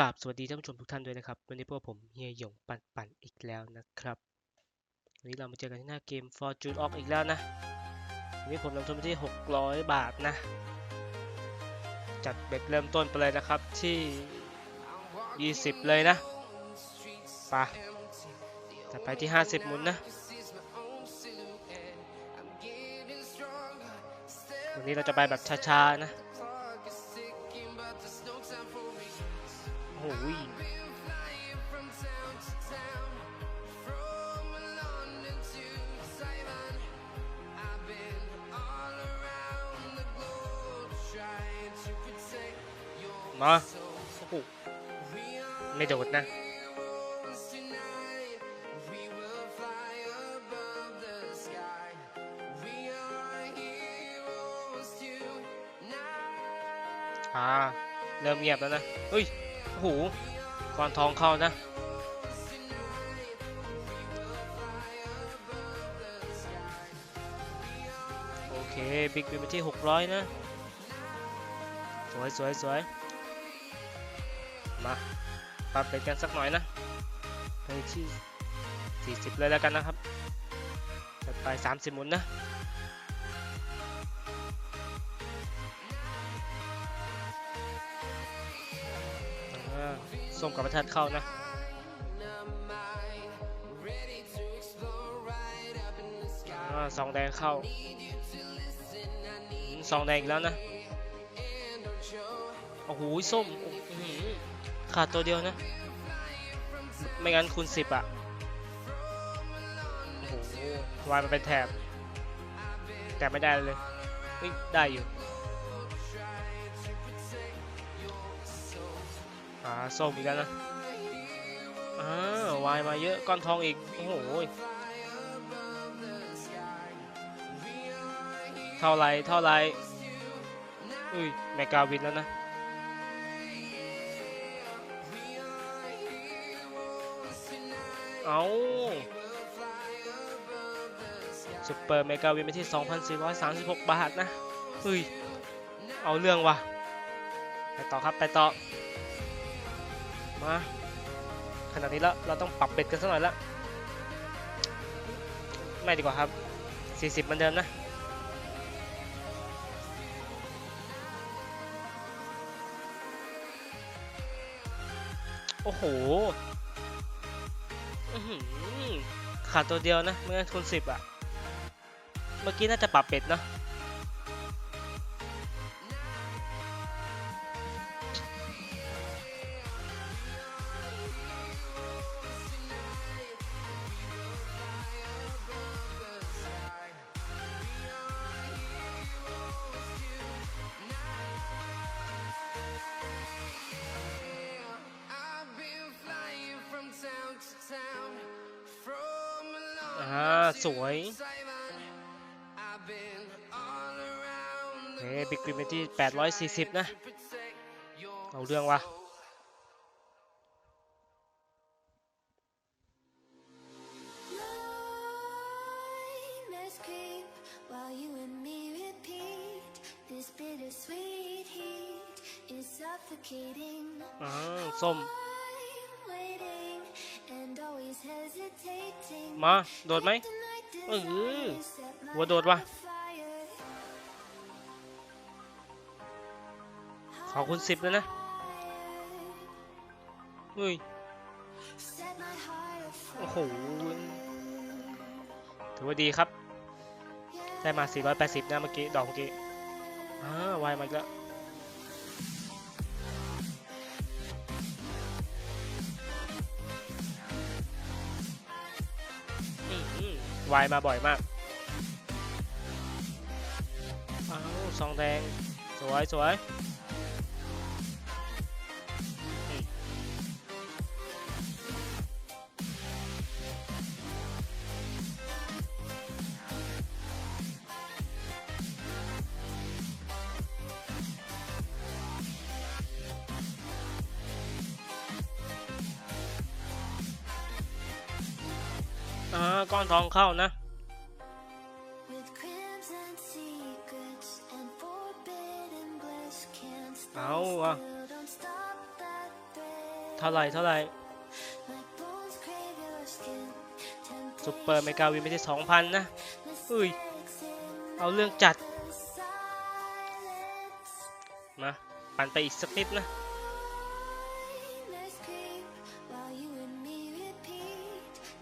ราบสวัสดีท่านผู้ชมทุกท่านด้วยนะครับ วันนี้พวกผมเฮียหยงปันปันอีกแล้วนะครับ วันนี้เรามาเจอกันที่หน้าเกม Fortune of อีกแล้วนะ วันนี้ผมลงทุนไปที่ 600 บาทนะ จัดเบ็ดเริ่มต้นไปเลยนะครับที่ 20 เลยนะปะจัดไปที่ 50 หมุนนะ วันนี้เราจะไปแบบช้าๆนะ อ้โหยมาโอ้โหไม่โดดนะอ่าเริ่มเงียบแล้วนะเฮ้ย โอ้โหก้อนทองเข้านะโอเคบิ๊กบินไปที่ 600 นะ สวยสวยสวยมาปรับเป็นกันสักหน่อยนะไปที่ 40 เลยแล้วกันนะครับจัดไป 30 หมุนนะ ส้มกับประทัดเข้านะอ่าซองแดงเข้าอืมซองแดงอีกแล้วนะ โอ้โห ส้มขาดตัวเดียวนะ ไม่งั้นคูณสิบอะ โอ้โหวายมันเป็นแถบ แต่ไม่ได้เลย ได้อยู่ ส้มอีกแล้วนะอ่าวายมาเยอะก้อนทองอีก โอ้โหเท่าไรเท่าไรอุ้ยแมกาวินแล้วนะเอาซุปเปอร์เมกาวินไปที่ 2,436 บาทนะเฮ้ย เอาเรื่องว่ะ ไปต่อครับ ไปต่อ มาขนาดนี้แล้วเราต้องปรับเบ็ดกันสักหน่อยละไม่ดีกว่าครับ 40เหมือนเดิมนะโอ้โหขาดตัวเดียวนะไม่งั้นคูณสิบอะเมื่อกี้น่าจะปรับเป็ดเนอะ สวยเฮ้บิ๊กกริมไปที่ 840 นะ เอาเรื่องว่ะ Nightmares creep while you and me repeat. This bittersweet heat is suffocating. อ่าส้ม มาโดดไหมเออหัวโดดว่ะขอคุณสิบเลยนะเฮ้ยโอ้โหถือว่าดีครับ ได้มา 480นะเมื่อกี้ ดอกเมื่อกี้อ่าวายมาอีกแล้ว วายมาบ่อยมากอ้าวซองแดงสวยสวย อ่าก้อนทองเข้านะ With crimson secrets and forbidden bliss can't เอา stand อะ still. Don't stop that thread เท่าไหร่เท่าไหร่ My bones crave your skin. ซุปเปอร์เมกาวินไม่ใช่สองพันนะอุ้ย Mistakes in เอาเรื่องจัด the silence. มา ปั่นไปอีกสักนิดนะ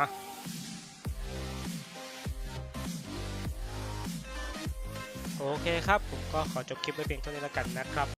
มาโอเคครับ ผมก็ขอจบคลิปไว้เพียงเท่านี้แล้วกันนะครับ